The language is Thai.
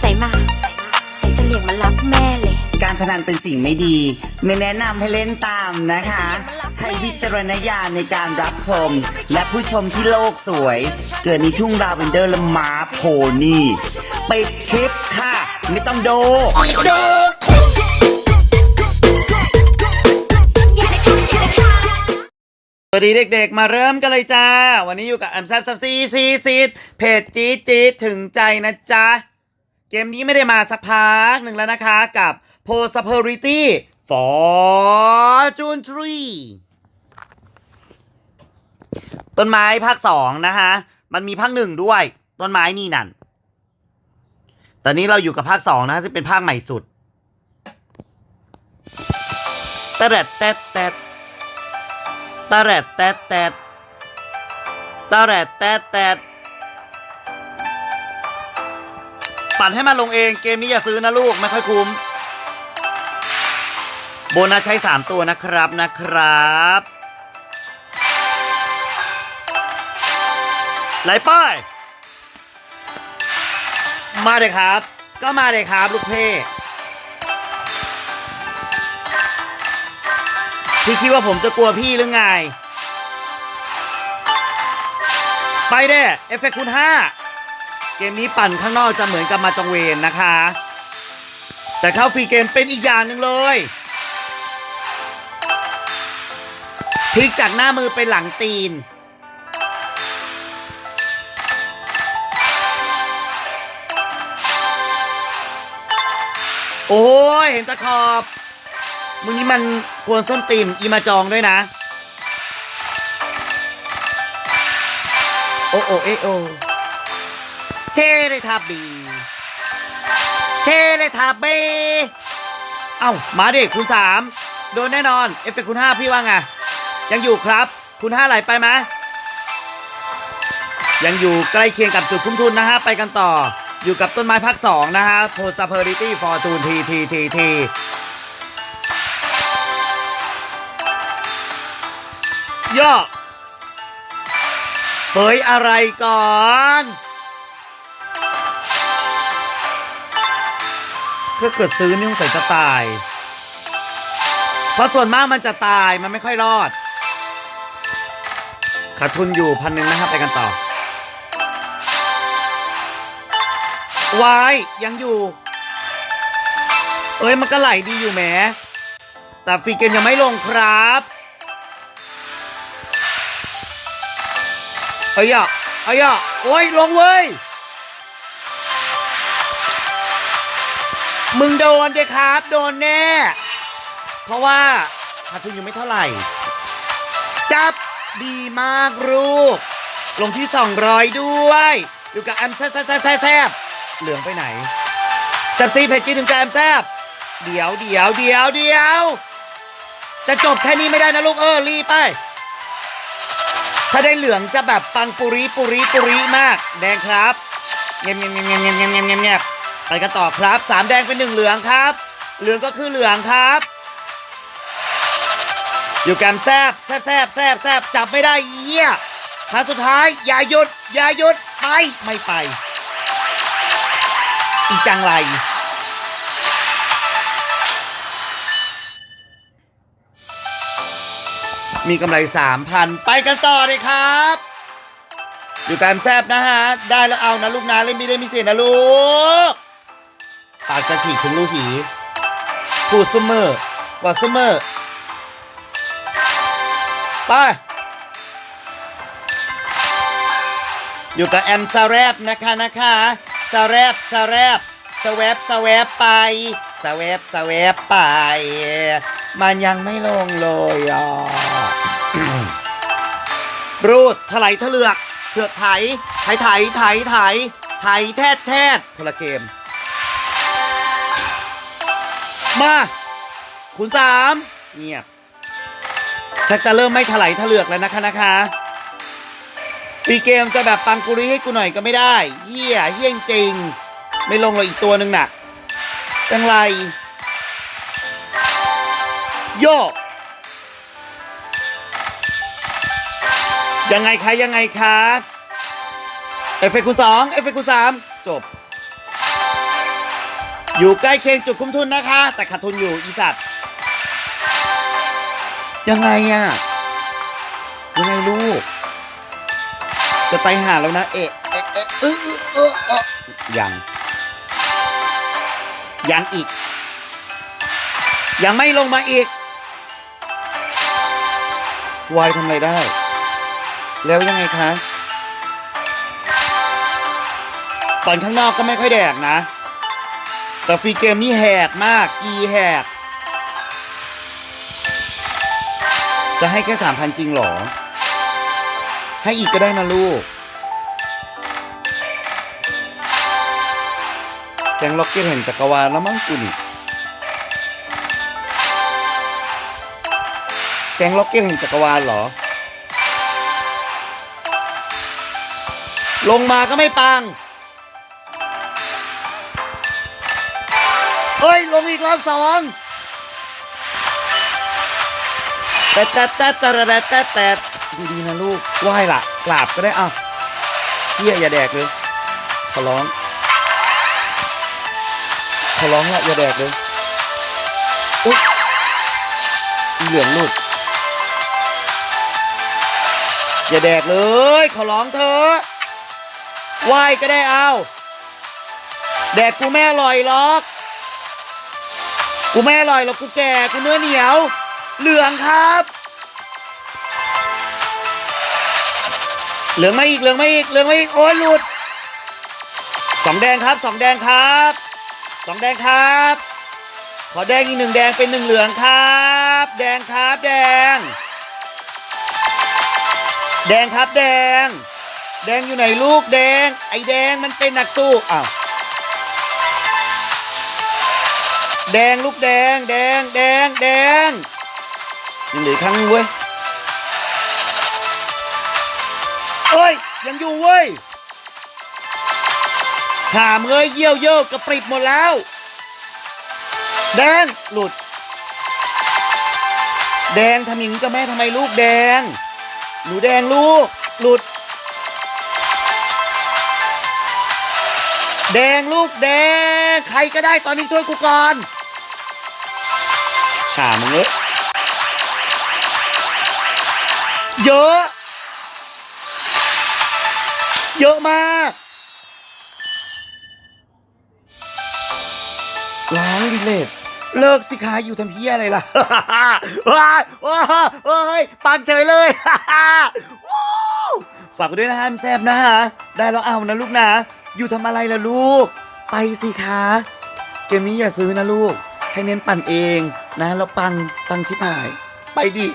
ใส่มาใส่มาใส่เสลี่ยงมารับแม่เลย การพนันเป็นสิ่งไม่ดี ไม่แนะนำให้เล่นตามนะคะ ใช้วิจารณญาณในการรับชม และผู้ชมที่โลกสวย เกิดในทุ่งลาเวนเดอร์และม้าโพนี่ปิดคลิปค่ะ ไม่ต้องดู สวัสดีเด็กๆ มาเริ่มกันเลยจ้า วันนี้อยู่กับอัมซับซับซีซีซีดเพจจี๊ดจี๊ดถึงใจนะจ๊ะ เกมนี้ไม่ได้มาสักพักหนึ่งแล้วนะคะ กับ p o s p e r i t y Fortune Tree ต้นไม้ภาคสองนะคะ มันมีภาคหนึ่งด้วย ต้นไม้นี่นั่น ตอนนี้เราอยู่กับภาคสองนะที่เป็นภาคใหม่สุดตะแรดแตดแตดตะแรดแตดแตดตะแรดแตดแตด ปั่นให้มาลงเองเกมนี้อย่าซื้อนะลูกไม่ค่อยคุ้ม โบนัสใช้ 3 ตัวนะครับนะครับไหลป้ายมาเลยครับ ก็มาเลยครับ ลูกเพ่พี่คิดว่าผมจะกลัวพี่หรือไง ไปเด้เอฟเฟกต์คูณ5 เกมนี้ปั่นข้างนอกจะเหมือนกับมาจงเวนนะคะ แต่เข้าฟรีเกมเป็นอีกอย่างหนึ่งเลยพลิกจากหน้ามือเป็นหลังตีน โอ้ยเห็นตะขอบ มึงนี่มันกวนส้นตีนอีมาจองด้วยนะ โอโอเอโอ เทเลทับบีเทเลทับบีเอ้ามาด็กคุณสามโดนแน่นอน เอฟเฟกคุณห้าพี่ว่าไงยังอยู่ครับ คุณห้าไหลไปไหมยังอยู่ใกล้เคียงกับจุดคุ้มทุนนะฮะ ไปกันต่อ อยู่กับต้นไม้ภาคสองนะฮะ p o s a p e r i t y Fortune T T T T ย่อเฮ้ยอะไรก่อน ถ้าเกิดซื้อนี่สงสัยจะตาย เพราะส่วนมากมันจะตายมันไม่ค่อยรอด ขาดทุนอยู่พันหนึ่งนะครับไปกันต่อวายยังอยู่ เอ้ยมันก็ไหลดีอยู่แหม แต่ฟรีเกมยังไม่ลงครับเอ้ยอะเอ้ยอะโอ้ยลงเว้ย มึงโดนเดครับ โดนแน่ เพราะว่าขาดทุนอยู่ไม่เท่าไหร่ จับดีมากลูก ลงที่ 200 ด้วยอยู่กับแอมแซบแซบแซบแซบเหลืองไปไหนแซบซีเพจจีถึงกับแอมแซบเดี๋ยวเดี๋ยวเดี๋ยวเดี๋ยว จะจบแค่นี้ไม่ได้นะลูกเออรีไป ถ้าได้เหลืองจะแบบปังปุริปุริปุริมาก แดงครับเงียบเงียบเงียบเงียบเงียบเงียบเงียบ ไปกันต่อครับสามแดงเป็นหนึ่งเหลืองครับ เหลืองก็คือเหลืองครับ อยู่กันแซบแซบแซบแซบแซบจับไม่ได้เหี้ยครั้งสุดท้าย อย่าหยุด อย่าหยุด ไป ไม่ไป อีจังไรมีกำไรสามพันไปกันต่อเลยครับ อยู่การแซบนะฮะ ได้แล้วเอานะลูกนะเล่นม่ได้มีเสียนะลูก ปากจะฉีกถึงลูกหีพูดซุมเมอร์ว่าซุมเมอร์ไปอยู่กับแอมซาแรบนะคะนะคะซาแรบซาแรบสแวบสแวบไปสแวบสแวบไป มันยังไม่ลงเลยอะรูดถลายทะเลือกเถือกไถไถไถไถไถไถแทดแทดคนละเกม มาคุณสามเงียบชักจะเริ่มไม่ถลายทะเลือกแล้วนะคะนะคะฟรีเกมจะแบบปังกุริให้กูหน่อยก็ไม่ได้เฮียเฮียจริง ไม่ลงเลยอีกตัวหนึ่งน่ะจังไร โยกยังไงคะยังไงคะเอฟเฟกต์คูณสองเอฟเฟกต์คูณสามจบ อยู่ใกล้เคียงจุดคุ้มทุนนะคะ แต่ขาดทุนอยู่อีสัตว์ยังไงอะยังไงลูก จะไปหาแล้วนะ เอะเอะเอะเออเออเออเออยังยังอีก ยังไม่ลงมาอีกวายทำอะไรได้ แล้วยังไงคะ ตอนข้างนอกก็ไม่ค่อยแดกนะ แต่ฟรีเกมนี่แหกมาก กีแหก จะให้แค่สามพันจริงหรอ ให้อีกก็ได้นะลูก แกงล็อกเก็ตเห็นจักรวาลแล้วมั้งกูนี่แกงล็อกเก็ตเห็นจักรวาลเหรอ ลงมาก็ไม่ปัง เฮ้ย ลงอีกรอบสองแต่แต่แต่แต่แต่แต่แต่ดูดีนะลูกไหว้ล่ะ กราบก็ได้อะเฮียอย่าแดกเลยขอร้องขอร้องละอย่าแดกเลยอุ๊ยเหลืองลุดอย่าแดกเลยขอร้องเธอไหว้ก็ได้เอา แดกกูไม่อร่อยหรอก กูไม่อร่อยหรอกกูแก่กูเนื้อเหนียว เหลืองครับ เหลืองไมาอีกเหลืองไมาอีกเหลืองไมาอีกโอ้ยหลุดสองแดงครับสองแดงครับสองแดงครับ ขอแดงอีกหนึ่งแดงเป็นหนึ่งเหลืองครับ แดงครับแดง แดงครับแดง แดงอยู่ไหนลูกแดง ไอแดงมันเป็นนักสู้อ้าว แดงลูกแดง แดงแดงแดงยังเหลือครั้งนึงเว้ยเอ้ย ยังอยู่เว้ยหามเอ้ยเยี่ยวเยี่ยวกระปริบหมดแล้ว แดงหลุด แดงทำอย่างนี้กับแม่ทำไมลูกแดง หนูแดงลูก หลุด แดงลูกแดง ใครก็ได้ตอนนี้ช่วยกูก่อน หามึงเอ้ยเยอะ เยอะมากล้างดิเลตเลิกสิคะอยู่ทำเพี้ยอะไรล่ะว้าว้ายว้ยปังเฉยเลยฝากด้วยนะฮะแซบนะฮะ ได้แล้วเอานะลูกนะ อยู่ทำอะไรล่ะลูก ไปสิคะ เกมนี้อย่าซื้อนะลูก ให้เน้นปั่นเอง นะเราปังปังชิบหาย ไปดิ